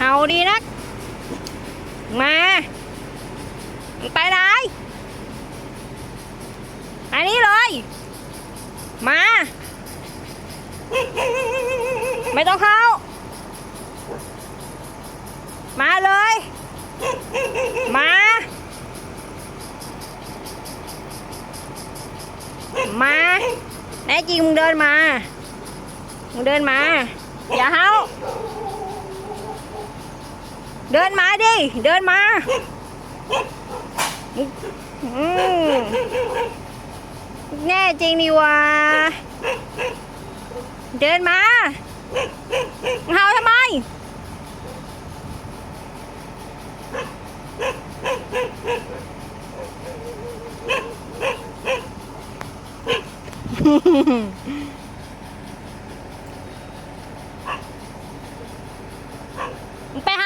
ห่าดีนัก มาไปไหนอันนี้เลย มา ไม่ต้องเข้า มาเลย มา มาแน่จริงมึงเดินมา มึงเดินมา อย่าเฮา เดินมาดิ เดินมาแน่จริงนี่วะเดินมาเฮาทำไม ไปหา